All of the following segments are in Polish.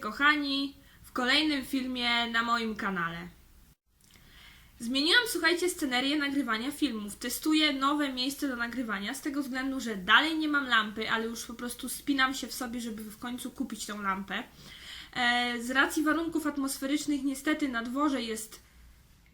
kochani, w kolejnym filmie na moim kanale. Zmieniłam, słuchajcie, scenerię nagrywania filmów. Testuję nowe miejsce do nagrywania, z tego względu, że dalej nie mam lampy, ale już po prostu spinam się w sobie, żeby w końcu kupić tą lampę. E, z racji warunków atmosferycznych, niestety na dworze jest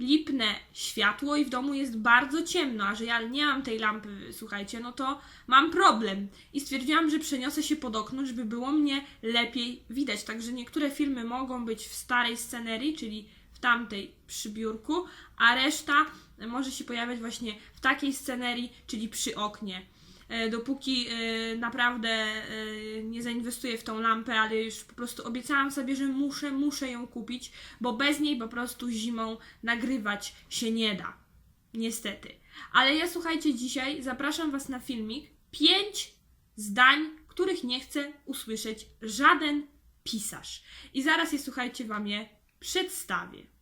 lipne światło i w domu jest bardzo ciemno, a że ja nie mam tej lampy, słuchajcie, no to mam problem. I stwierdziłam, że przeniosę się pod okno, żeby było mnie lepiej widać. Także niektóre filmy mogą być w starej scenerii, czyli w tamtej przy biurku, a reszta może się pojawiać właśnie w takiej scenerii, czyli przy oknie. E, Dopóki e, naprawdę e, nie zainwestuję w tą lampę, ale już po prostu obiecałam sobie, że muszę, muszę ją kupić, bo bez niej po prostu zimą nagrywać się nie da. Niestety. Ale ja słuchajcie, dzisiaj zapraszam Was na filmik. Pięć zdań, których nie chce usłyszeć żaden pisarz. I zaraz je słuchajcie, Wam je przedstawię.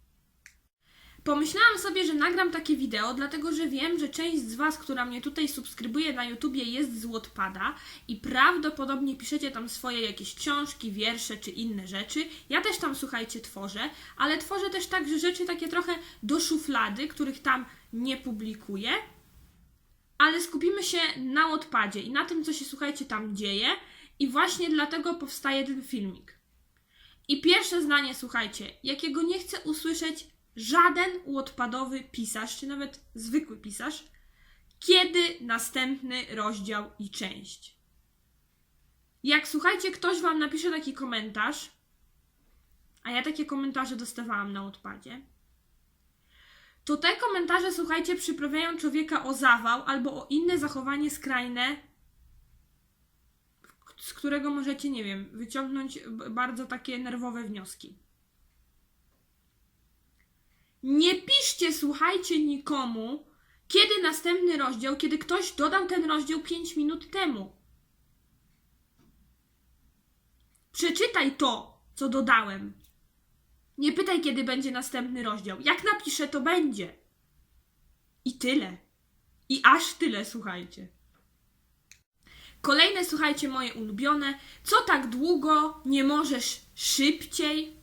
Pomyślałam sobie, że nagram takie wideo, dlatego że wiem, że część z Was, która mnie tutaj subskrybuje na YouTubie, jest z Wattpada i prawdopodobnie piszecie tam swoje jakieś książki, wiersze czy inne rzeczy. Ja też tam, słuchajcie, tworzę, ale tworzę też także rzeczy takie trochę do szuflady, których tam nie publikuję. Ale skupimy się na Wattpadzie i na tym, co się, słuchajcie, tam dzieje i właśnie dlatego powstaje ten filmik. I pierwsze zdanie, słuchajcie, jakiego nie chcę usłyszeć żaden łotpadowy pisarz, czy nawet zwykły pisarz, kiedy następny rozdział i część. Jak słuchajcie, ktoś wam napisze taki komentarz, a ja takie komentarze dostawałam na odpadzie, to te komentarze, słuchajcie, przyprawiają człowieka o zawał albo o inne zachowanie skrajne, z którego możecie, nie wiem, wyciągnąć bardzo takie nerwowe wnioski. Nie piszcie, słuchajcie nikomu, kiedy następny rozdział, kiedy ktoś dodał ten rozdział 5 minut temu. Przeczytaj to, co dodałem. Nie pytaj, kiedy będzie następny rozdział. Jak napiszę, to będzie. I tyle. I aż tyle, słuchajcie. Kolejne, słuchajcie, moje ulubione. Co tak długo nie możesz szybciej?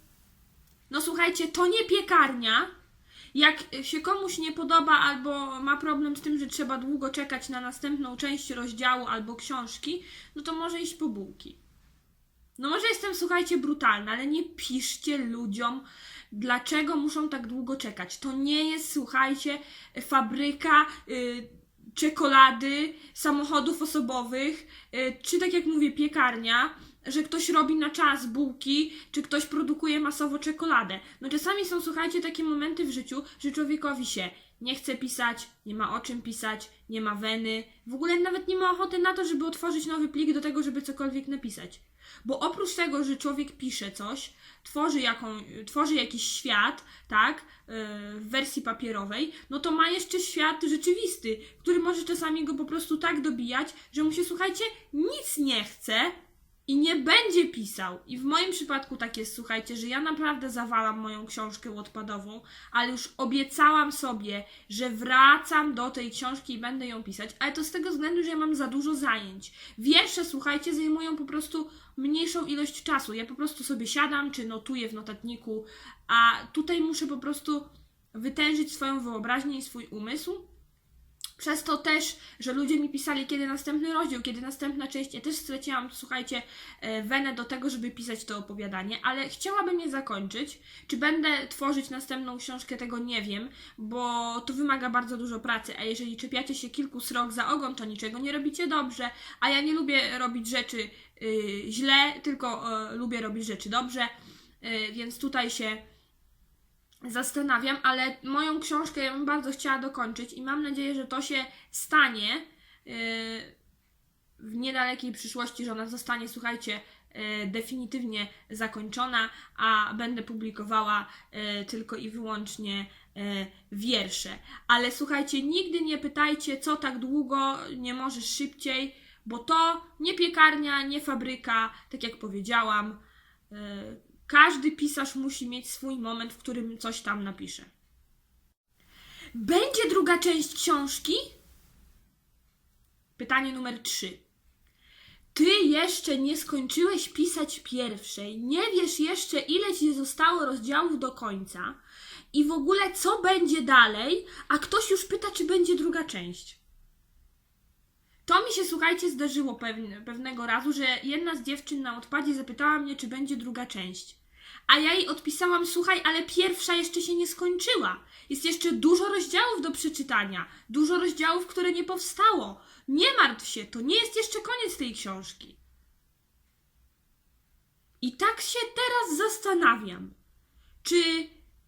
No słuchajcie, to nie piekarnia. Jak się komuś nie podoba albo ma problem z tym, że trzeba długo czekać na następną część rozdziału albo książki, no to może iść po bułki. No może jestem, słuchajcie, brutalna, ale nie piszcie ludziom, dlaczego muszą tak długo czekać. To nie jest, słuchajcie, fabryka y, czekolady, samochodów osobowych, y, czy tak jak mówię, piekarnia, że ktoś robi na czas bułki, czy ktoś produkuje masowo czekoladę. No czasami są, słuchajcie, takie momenty w życiu, że człowiekowi się nie chce pisać, nie ma o czym pisać, nie ma weny, w ogóle nawet nie ma ochoty na to, żeby otworzyć nowy plik do tego, żeby cokolwiek napisać. Bo oprócz tego, że człowiek pisze coś, tworzy, jaką, tworzy jakiś świat, tak, yy, w wersji papierowej, no to ma jeszcze świat rzeczywisty, który może czasami go po prostu tak dobijać, że mu się, słuchajcie, nic nie chce, i nie będzie pisał. I w moim przypadku tak jest, słuchajcie, że ja naprawdę zawalam moją książkę odpadową, ale już obiecałam sobie, że wracam do tej książki i będę ją pisać, ale to z tego względu, że ja mam za dużo zajęć. Wiersze, słuchajcie, zajmują po prostu mniejszą ilość czasu. Ja po prostu sobie siadam czy notuję w notatniku, a tutaj muszę po prostu wytężyć swoją wyobraźnię i swój umysł. Przez to też, że ludzie mi pisali, kiedy następny rozdział, kiedy następna część. Ja też straciłam, słuchajcie, e, wenę do tego, żeby pisać to opowiadanie, ale chciałabym je zakończyć. Czy będę tworzyć następną książkę, tego nie wiem, bo to wymaga bardzo dużo pracy. A jeżeli czepiacie się kilku srok za ogon, to niczego nie robicie dobrze. A ja nie lubię robić rzeczy y, źle, tylko y, lubię robić rzeczy dobrze. Y, więc tutaj się zastanawiam, ale moją książkę ja bym bardzo chciała dokończyć i mam nadzieję, że to się stanie yy, w niedalekiej przyszłości, że ona zostanie, słuchajcie, yy, definitywnie zakończona, a będę publikowała yy, tylko i wyłącznie wiersze. Ale słuchajcie, nigdy nie pytajcie, co tak długo nie możesz szybciej, bo to nie piekarnia, nie fabryka, tak jak powiedziałam. Każdy pisarz musi mieć swój moment, w którym coś tam napisze. Będzie druga część książki? Pytanie numer trzy. ty jeszcze nie skończyłeś pisać pierwszej, nie wiesz jeszcze, ile ci zostało rozdziałów do końca i w ogóle co będzie dalej, a ktoś już pyta, czy będzie druga część. To mi się, słuchajcie, zdarzyło pewne, pewnego razu, że jedna z dziewczyn na odpadzie zapytała mnie, czy będzie druga część. A ja jej odpisałam, słuchaj, ale pierwsza jeszcze się nie skończyła. Jest jeszcze dużo rozdziałów do przeczytania, dużo rozdziałów, które nie powstało. Nie martw się, to nie jest jeszcze koniec tej książki. I tak się teraz zastanawiam, czy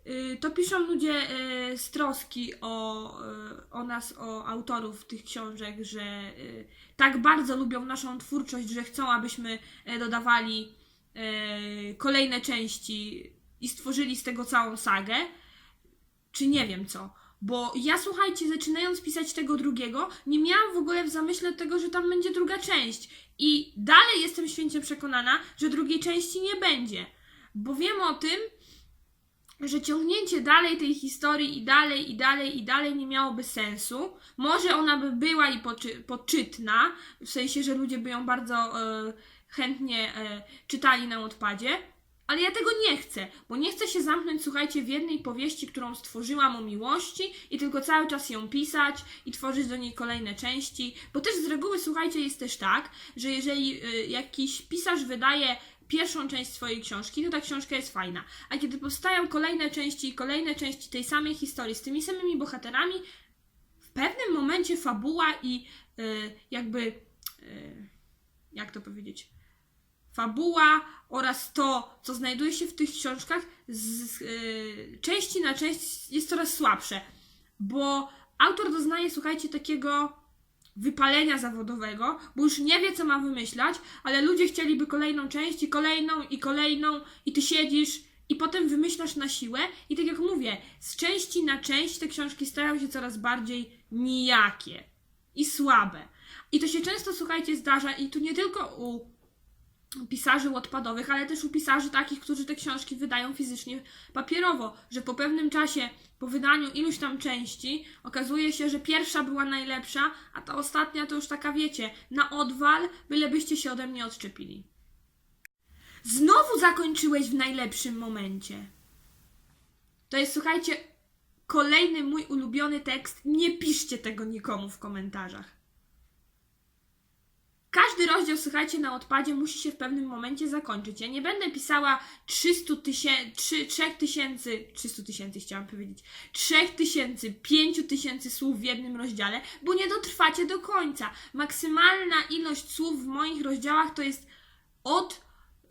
y, to piszą ludzie y, z troski o, y, o nas, o autorów tych książek, że y, tak bardzo lubią naszą twórczość, że chcą, abyśmy y, dodawali kolejne części i stworzyli z tego całą sagę, czy nie wiem co. Bo ja, słuchajcie, zaczynając pisać tego drugiego, nie miałam w ogóle w zamyśle tego, że tam będzie druga część. I dalej jestem święcie przekonana, że drugiej części nie będzie. Bo wiem o tym, że ciągnięcie dalej tej historii i dalej, i dalej, i dalej nie miałoby sensu. Może ona by była i poczy- poczytna, w sensie, że ludzie by ją bardzo e, chętnie e, czytali na odpadzie, ale ja tego nie chcę, bo nie chcę się zamknąć, słuchajcie, w jednej powieści, którą stworzyłam o miłości i tylko cały czas ją pisać i tworzyć do niej kolejne części, bo też z reguły, słuchajcie, jest też tak, że jeżeli y, jakiś pisarz wydaje pierwszą część swojej książki, to ta książka jest fajna. A kiedy powstają kolejne części i kolejne części tej samej historii z tymi samymi bohaterami, w pewnym momencie fabuła i y, jakby, jak to powiedzieć, fabuła oraz to, co znajduje się w tych książkach, z, z y, części na część jest coraz słabsze, bo autor doznaje, słuchajcie, takiego wypalenia zawodowego, bo już nie wie, co ma wymyślać, ale ludzie chcieliby kolejną część i kolejną i kolejną i ty siedzisz i potem wymyślasz na siłę i tak jak mówię, z części na część te książki stają się coraz bardziej nijakie i słabe. I to się często, słuchajcie, zdarza i tu nie tylko u pisarzy odpadowych, ale też u pisarzy takich, którzy te książki wydają fizycznie papierowo, że po pewnym czasie, po wydaniu iluś tam części, okazuje się, że pierwsza była najlepsza, a ta ostatnia to już taka, wiecie, na odwal, bylebyście się ode mnie odczepili. Znowu zakończyłeś w najlepszym momencie. To jest, słuchajcie, kolejny mój ulubiony tekst. Nie piszcie tego nikomu w komentarzach. Każdy rozdział, słuchajcie, na odpadzie musi się w pewnym momencie zakończyć. Ja nie będę pisała 300 tysięcy, 3 tysięcy, 300 tysięcy chciałam powiedzieć, 3 tysięcy, 5 tysięcy słów w jednym rozdziale, bo nie dotrwacie do końca. Maksymalna ilość słów w moich rozdziałach to jest od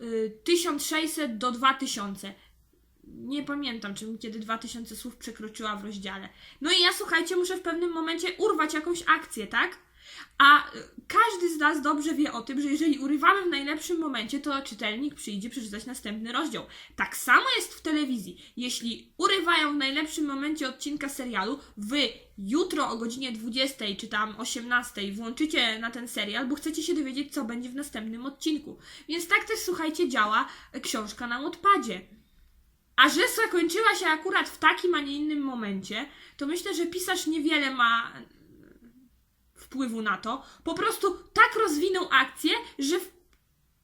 y, 1600 do 2000 nie pamiętam, czy kiedy 2000 słów przekroczyła w rozdziale. No i ja, słuchajcie, muszę w pewnym momencie urwać jakąś akcję, tak? A każdy z nas dobrze wie o tym, że jeżeli urywamy w najlepszym momencie, to czytelnik przyjdzie przeczytać następny rozdział. Tak samo jest w telewizji. Jeśli urywają w najlepszym momencie odcinka serialu, wy jutro o godzinie 20 czy tam 18 włączycie na ten serial, bo chcecie się dowiedzieć, co będzie w następnym odcinku. Więc tak też, słuchajcie, działa książka na odpadzie. A że zakończyła się akurat w takim, a nie innym momencie, to myślę, że pisarz niewiele ma wpływu na to. Po prostu tak rozwinął akcję, że w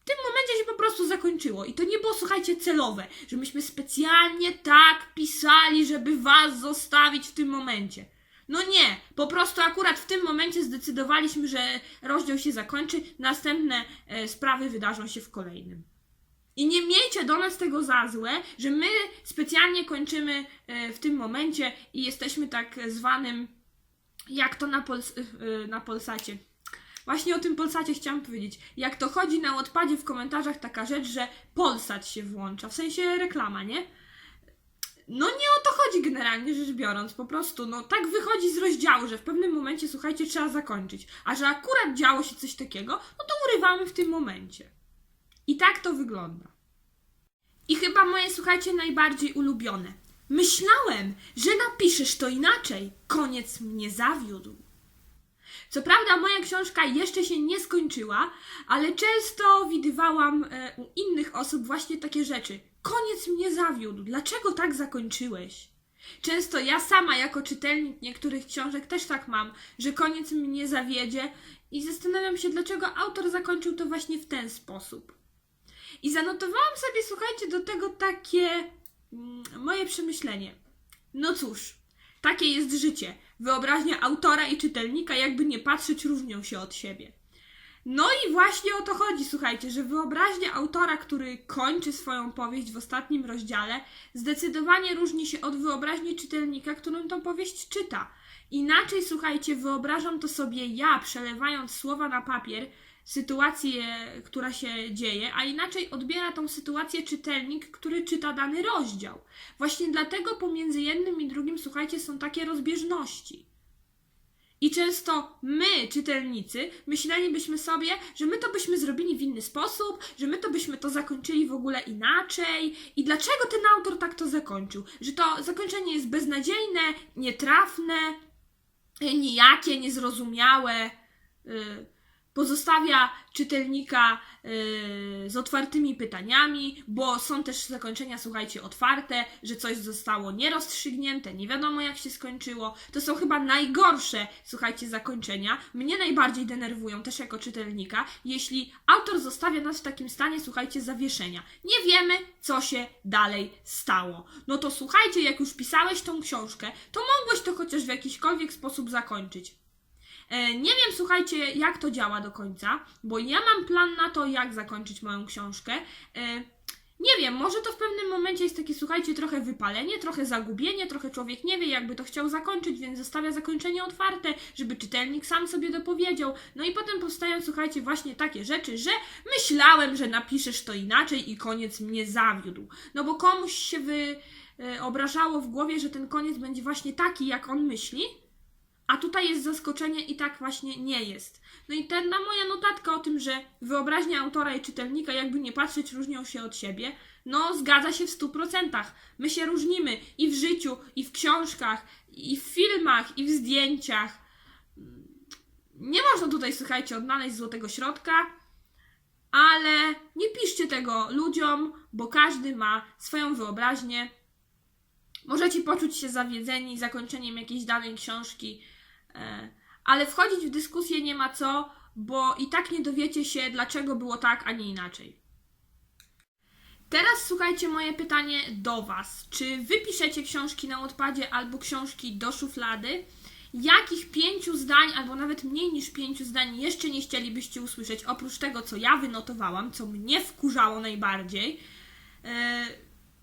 tym momencie się po prostu zakończyło. I to nie było, słuchajcie, celowe, że myśmy specjalnie tak pisali, żeby was zostawić w tym momencie. No nie, po prostu akurat w tym momencie zdecydowaliśmy, że rozdział się zakończy, następne e, sprawy wydarzą się w kolejnym. I nie miejcie do nas tego za złe, że my specjalnie kończymy e, w tym momencie i jesteśmy tak zwanym, jak to na, Pols e, na Polsacie. Właśnie o tym Polsacie chciałam powiedzieć. Jak to chodzi na odpadzie w komentarzach taka rzecz, że Polsat się włącza, w sensie reklama, nie? No nie o to chodzi generalnie rzecz biorąc, po prostu, no tak wychodzi z rozdziału, że w pewnym momencie, słuchajcie, trzeba zakończyć. A że akurat działo się coś takiego, no to urywamy w tym momencie. I tak to wygląda. I chyba moje, słuchajcie, najbardziej ulubione. Myślałem, że napiszesz to inaczej. Koniec mnie zawiódł. Co prawda, moja książka jeszcze się nie skończyła, ale często widywałam e, u innych osób właśnie takie rzeczy. Koniec mnie zawiódł. Dlaczego tak zakończyłeś? Często ja sama, jako czytelnik niektórych książek, też tak mam, że koniec mnie zawiedzie I zastanawiam się, dlaczego autor zakończył to właśnie w ten sposób. I zanotowałam sobie, słuchajcie, do tego takie moje przemyślenie. No cóż, takie jest życie. Wyobraźnia autora i czytelnika, jakby nie patrzeć, różnią się od siebie. No i właśnie o to chodzi, słuchajcie, że wyobraźnia autora, który kończy swoją powieść w ostatnim rozdziale, zdecydowanie różni się od wyobraźni czytelnika, którym tą powieść czyta. Inaczej, słuchajcie, wyobrażam to sobie ja, przelewając słowa na papier, sytuację, która się dzieje, a inaczej odbiera tą sytuację czytelnik, który czyta dany rozdział. Właśnie dlatego pomiędzy jednym i drugim, słuchajcie, są takie rozbieżności. I często my, czytelnicy, myślelibyśmy sobie, że my to byśmy zrobili w inny sposób, że my to byśmy to zakończyli w ogóle inaczej. I dlaczego ten autor tak to zakończył? Że to zakończenie jest beznadziejne, nietrafne, nijakie, niezrozumiałe. y, Pozostawia czytelnika y, z otwartymi pytaniami, bo są też zakończenia, słuchajcie, otwarte, że coś zostało nierozstrzygnięte, nie wiadomo jak się skończyło. To są chyba najgorsze, słuchajcie, zakończenia. Mnie najbardziej denerwują też jako czytelnika, jeśli autor zostawia nas w takim stanie, słuchajcie, zawieszenia. Nie wiemy, co się dalej stało. No to słuchajcie, jak już pisałeś tą książkę, to mogłeś to chociaż w jakiśkolwiek sposób zakończyć. E, Nie wiem, słuchajcie, jak to działa do końca, bo ja mam plan na to, jak zakończyć moją książkę. E, Nie wiem, może to w pewnym momencie jest takie, słuchajcie, trochę wypalenie, trochę zagubienie, trochę człowiek nie wie, jakby to chciał zakończyć, więc zostawia zakończenie otwarte, żeby czytelnik sam sobie dopowiedział. No i potem powstają, słuchajcie, właśnie takie rzeczy, że myślałem, że napiszesz to inaczej i koniec mnie zawiódł. No bo komuś się wyobrażało w głowie, że ten koniec będzie właśnie taki, jak on myśli, a tutaj jest zaskoczenie i tak właśnie nie jest. No i ten, ta moja notatka o tym, że wyobraźnia autora i czytelnika, jakby nie patrzeć, różnią się od siebie, no zgadza się w stu procentach. My się różnimy i w życiu, i w książkach, i w filmach, i w zdjęciach. Nie można tutaj, słuchajcie, odnaleźć złotego środka, ale nie piszcie tego ludziom, bo każdy ma swoją wyobraźnię. Możecie poczuć się zawiedzeni zakończeniem jakiejś danej książki, ale wchodzić w dyskusję nie ma co, bo i tak nie dowiecie się, dlaczego było tak, a nie inaczej. Teraz słuchajcie moje pytanie do Was. Czy wy piszecie książki na odpadzie albo książki do szuflady? Jakich pięciu zdań, albo nawet mniej niż pięciu zdań jeszcze nie chcielibyście usłyszeć, oprócz tego, co ja wynotowałam, co mnie wkurzało najbardziej? E,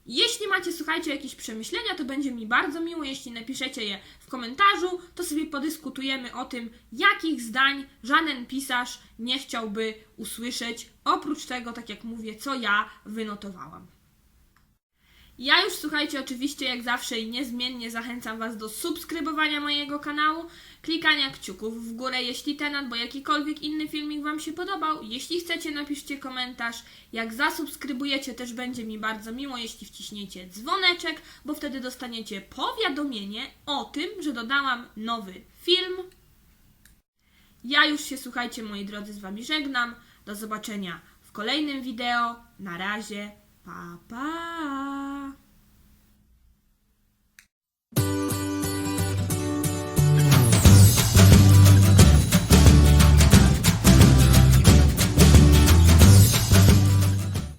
jeśli macie, słuchajcie, jakieś przemyślenia, to będzie mi bardzo miło, jeśli napiszecie je w komentarzu, to sobie podyskutujemy o tym, jakich zdań żaden pisarz nie chciałby usłyszeć, oprócz tego, tak jak mówię, co ja wynotowałam. Ja już słuchajcie, oczywiście jak zawsze i niezmiennie zachęcam Was do subskrybowania mojego kanału, klikania kciuków w górę, jeśli ten albo jakikolwiek inny filmik Wam się podobał. Jeśli chcecie, napiszcie komentarz. Jak zasubskrybujecie, też będzie mi bardzo miło, jeśli wciśniecie dzwoneczek, bo wtedy dostaniecie powiadomienie o tym, że dodałam nowy film. Ja już się, słuchajcie, moi drodzy, z Wami żegnam. Do zobaczenia w kolejnym wideo. Na razie. Pa, pa.